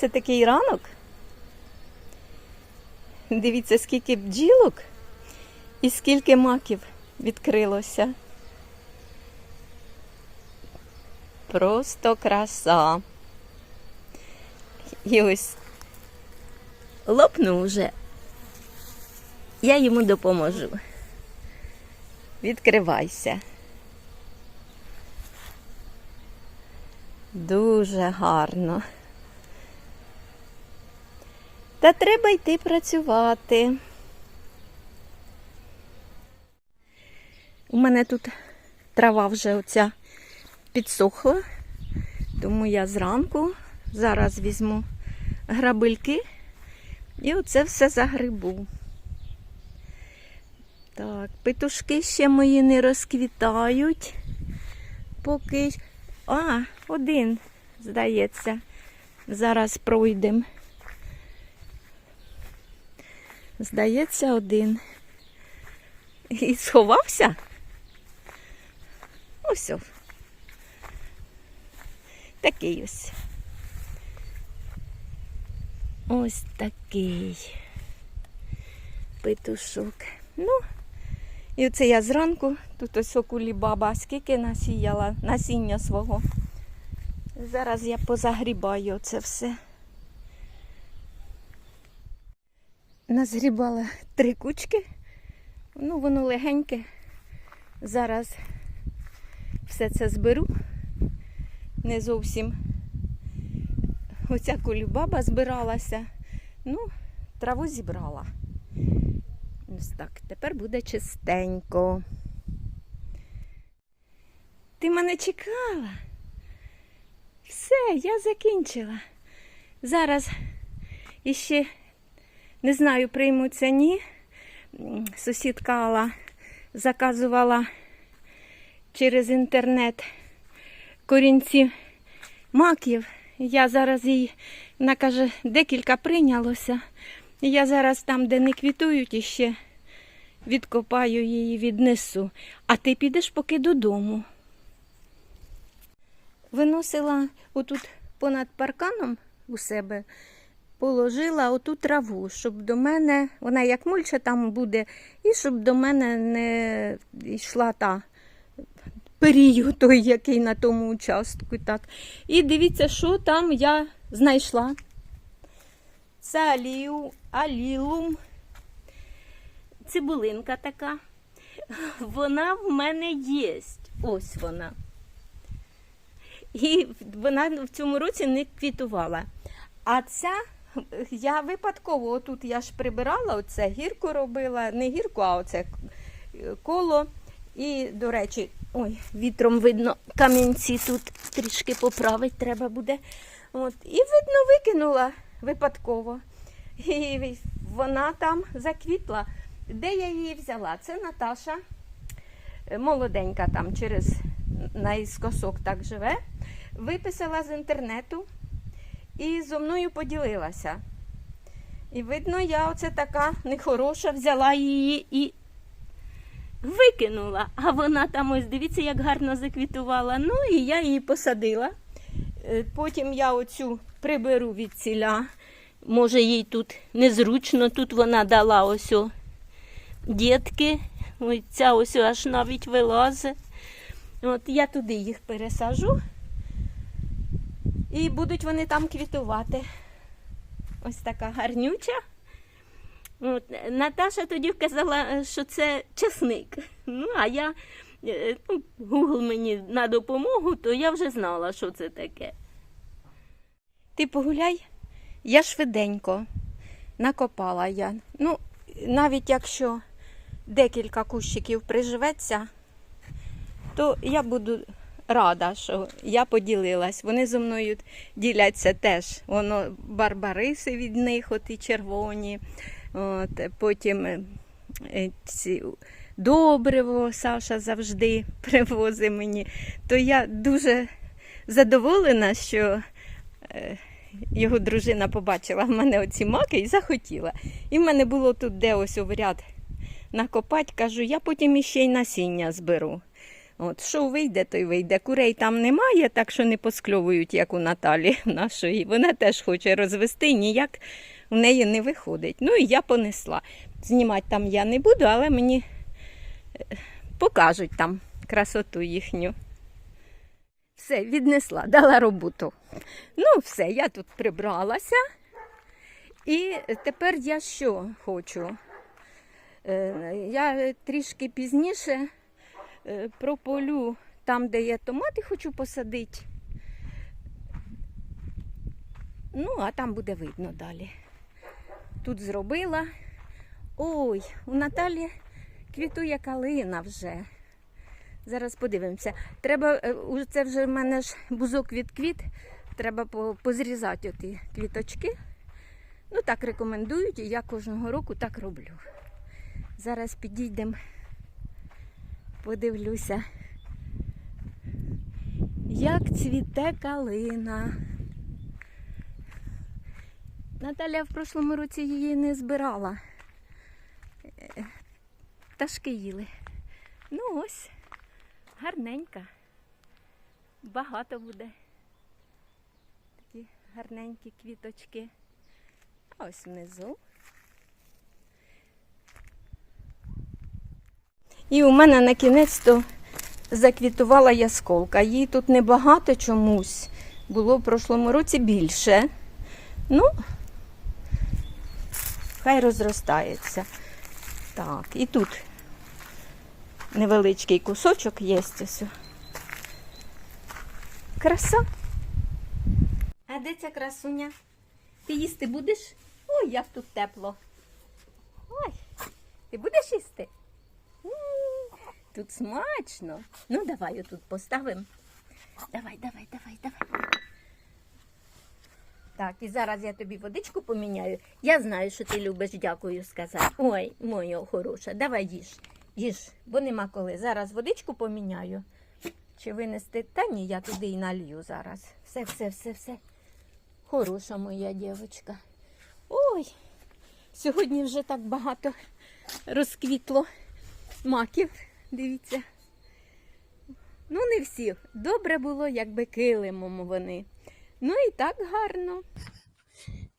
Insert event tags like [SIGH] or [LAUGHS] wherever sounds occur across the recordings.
Це такий ранок. Дивіться, скільки бджілок і скільки маків відкрилося. Просто краса. І ось лопнув вже. Я йому допоможу. Відкривайся. Дуже гарно. Та треба йти працювати. У мене тут трава вже оця підсохла, тому я зранку зараз візьму грабельки і оце все загрибу. Так, петушки ще мої не розквітають. Поки. А, один, здається. Зараз пройдемо. Здається, один. І сховався. Ось. о. Такий ось. Ось такий петушок. Ну, і оце я зранку, тут ось окулі баба, скільки насіяла насіння свого. Зараз я позагрібаю це все. Назгрібала три кучки. Ну, воно легеньке. Зараз все це зберу. Не зовсім оця кулібаба збиралася. Ну, траву зібрала. Ось так, тепер буде чистенько. Ти мене чекала? Все, я закінчила. Зараз іще не знаю, приймуться ні. Сусідка Алла заказувала через інтернет корінці маків. Я зараз їй, вона каже, декілька прийнялося. Я зараз там, де не квітують, іще відкопаю її, віднесу. А ти підеш поки додому. Виносила отут понад парканом у себе, положила оту траву, щоб до мене, вона як мульча там буде, і щоб до мене не йшла та перію той, який на тому участку. Так. І дивіться, що там я знайшла. Це алію, алілум. Цибулинка така. Вона в мене є. Ось вона. І вона в цьому році не квітувала. А ця я випадково, отут я ж прибирала, оце гірку робила, не гірку, а оце коло. І, до речі, ой, вітром видно, камінці тут трішки поправити треба буде. От, і видно, викинула випадково. І вона там заквітла. Де я її взяла? Це Наташа, молоденька там через наїскосок так живе. Виписала з інтернету і зо мною поділилася. І видно, я оце така нехороша, взяла її і викинула. А вона там ось дивіться, як гарно заквітувала. Ну і я її посадила. Е, Потім я оцю приберу від ціля. Може, їй тут незручно, тут вона дала ось о дітки. Ось ця ось аж навіть вилазить. От я туди їх пересажу. І будуть вони там квітувати. Ось така гарнюча. От, Наташа тоді казала, що це чесник. Ну, а я, е, ну, Google мені на допомогу, то я вже знала, що це таке. Ти погуляй, я швиденько накопала я. Ну, навіть якщо декілька кущиків приживеться, то я буду рада, що я поділилась. Вони зі мною діляться теж. Воно барбариси від них, от і червоні. От, потім е, е, ці добриво Саша завжди [LAUGHS] привозить мені. То я дуже задоволена, що е, його дружина побачила в мене оці маки і захотіла. І в мене було тут де ось в ряд накопати, кажу, я потім іще й насіння зберу. От, що вийде, то й вийде. Курей там немає, так що не поскльовують, як у Наталі [LAUGHS] нашої. Вона теж хоче розвести, ніяк в неї не виходить. Ну і я понесла. Знімати там я не буду, але мені е, покажуть там красоту їхню. Все, віднесла, дала роботу. Ну, все, я тут прибралася. І тепер я що хочу? Е, Я трішки пізніше прополю там, де я томати хочу посадити. Ну, а там буде видно далі. Тут зробила. Ой, у Наталі квітує калина вже. Зараз подивимося. Треба, е, це вже в мене ж бузок від квіт. Треба позрізати оті квіточки. Ну, так рекомендують, і я кожного року так роблю. Зараз підійдемо, подивлюся, як цвіте калина. Наталя в прошлому році її не збирала. Е, Пташки їли. Ну ось, гарненька. Багато буде. Такі гарненькі квіточки. А ось внизу. І у мене на кінець-то заквітувала ясколка. Їй тут небагато чомусь. Було в прошлому році більше. Ну, хай розростається. Так, і тут невеличкий кусочок є. Ось. Краса. А де ця красуня? Ти їсти будеш? Ой, як тут тепло. Ой, ти будеш їсти? Тут смачно. Ну, давай отут поставимо. Давай, давай, давай, давай. Так, і зараз я тобі водичку поміняю. Я знаю, що ти любиш, дякую сказати. Ой, моя хороша, давай їж. Їж, бо нема коли. Зараз водичку поміняю. Чи винести? Та ні, я туди і налью зараз. Все, все, все, все. Хороша моя дівчинка. Ой, сьогодні вже так багато розквітло маків. Дивіться. Ну, не всі. Добре було, якби килимом вони. Ну і так гарно.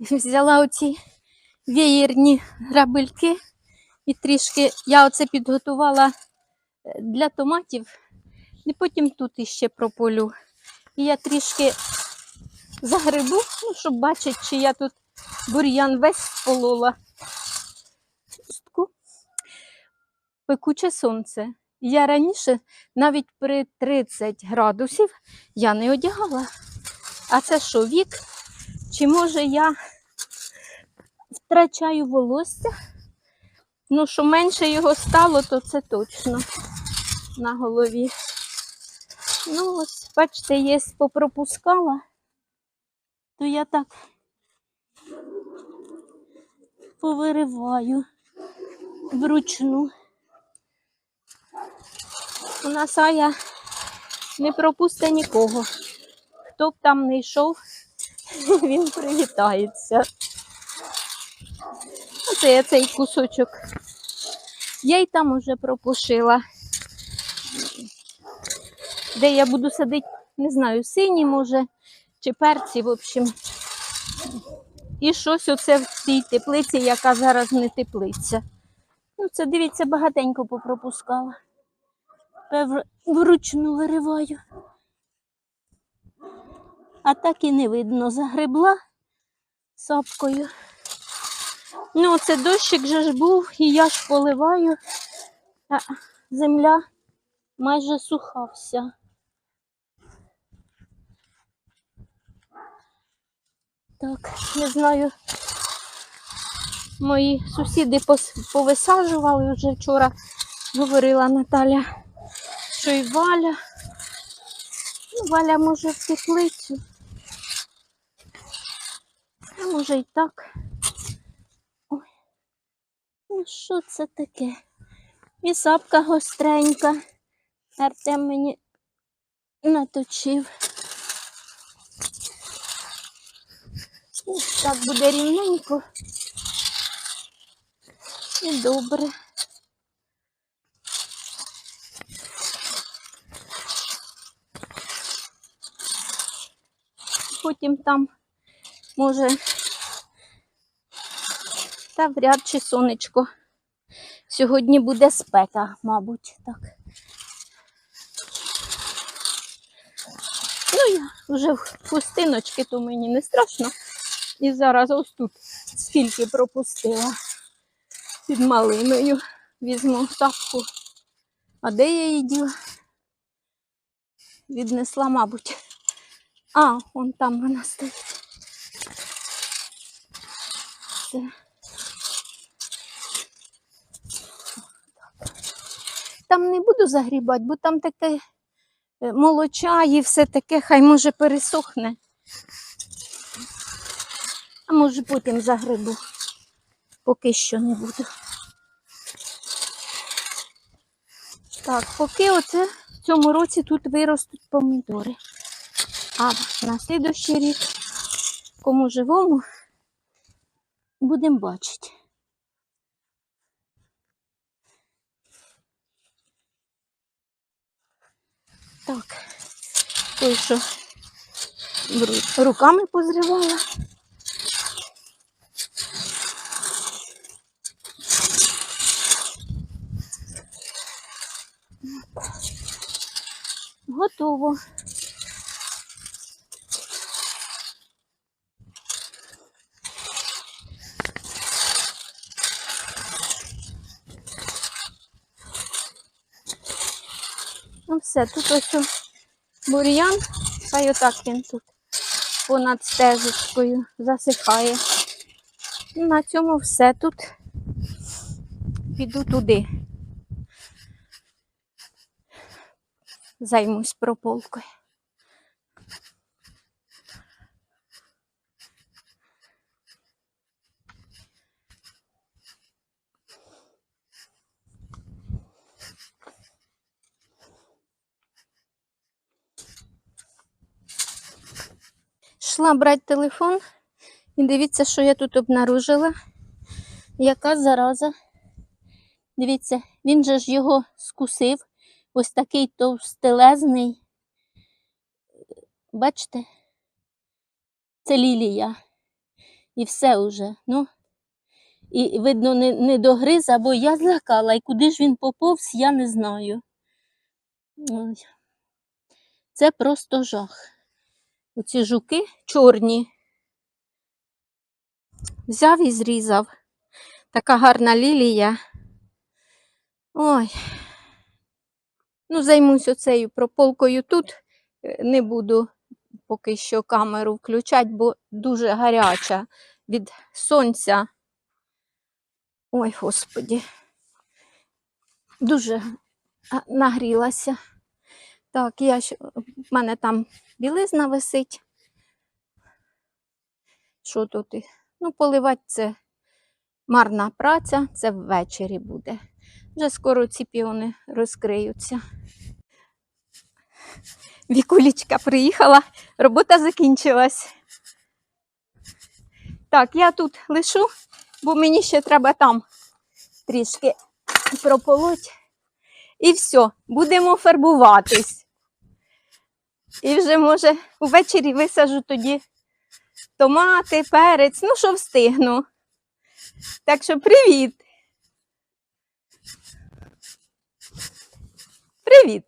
Взяла оці веєрні грабельки і трішки я оце підготувала е, для томатів. І потім тут іще прополю. І я трішки загребу, ну, щоб бачити, чи я тут бур'ян весь сполола. Пекуче сонце. Я раніше навіть при 30 градусів я не одягала. А це що, вік? Чи може я втрачаю волосся? Ну, що менше його стало, то це точно на голові. Ну, ось, бачите, є попропускала, то я так повириваю вручну. У нас Ая не пропусте нікого. Хто б там не йшов, [LAUGHS] він привітається. Оце я цей кусочок. Я й там уже пропушила. Де я буду садити, не знаю, сині, може, чи перці, в общем. І щось оце в цій теплиці, яка зараз не теплиця. Ну, це дивіться, багатенько попропускала. Пев- Вручну вириваю. А так і не видно, загребла сапкою. Ну, оце дощик же ж був, і я ж поливаю, а земля майже суха вся. Так, не знаю. Мої сусіди повисаджували вже вчора, говорила Наталя, що й Валя. Ну, Валя може в теплицю. А може і так. Ой. Ну що це таке? І сапка гостренька. Артем мені наточив. Ось так буде рівненько. І добре. Потім там може та вряд чи сонечко. Сьогодні буде спека, мабуть, так. Ну, я вже в хустиночки, то мені не страшно. І зараз ось тут скільки пропустила під малиною. Візьму тапку. А де я її діла? Віднесла, мабуть. А, вон там вона стоїть. Це. Там не буду загрібати, бо там таке е, молоча і все таке, хай може пересохне. А може потім загрибу. Поки що не буду. Так, поки оце в цьому році тут виростуть помідори. А на слідущий рік, кому живому, будемо бачити. Так, той, що руками позривала. Готово. Все, тут ось бур'ян, хай отак він тут понад стежечкою засихає. На цьому все тут. Піду туди. Займусь прополкою. Йшла брати телефон і дивіться, що я тут обнаружила. Яка зараза. Дивіться, він же ж його скусив. Ось такий товстелезний. Бачите? Це лілія. І все уже. Ну, і видно, не, не догриз, або я злякала, і куди ж він поповз, я не знаю. Це просто жах. Оці жуки чорні. Взяв і зрізав. Така гарна лілія. Ой. Ну, займусь оцею прополкою тут. Е, Не буду поки що камеру включати, бо дуже гаряча від сонця. Ой, господі. Дуже нагрілася. Так, я ще, в мене там білизна висить. Що тут? Ну, поливати це марна праця, це ввечері буде. Вже скоро ці піони розкриються. Вікулічка приїхала, робота закінчилась. Так, я тут лишу, бо мені ще треба там трішки прополоть. І все, будемо фарбуватись. І вже, може, увечері висажу тоді томати, перець, ну, що встигну. Так що привіт! Привіт!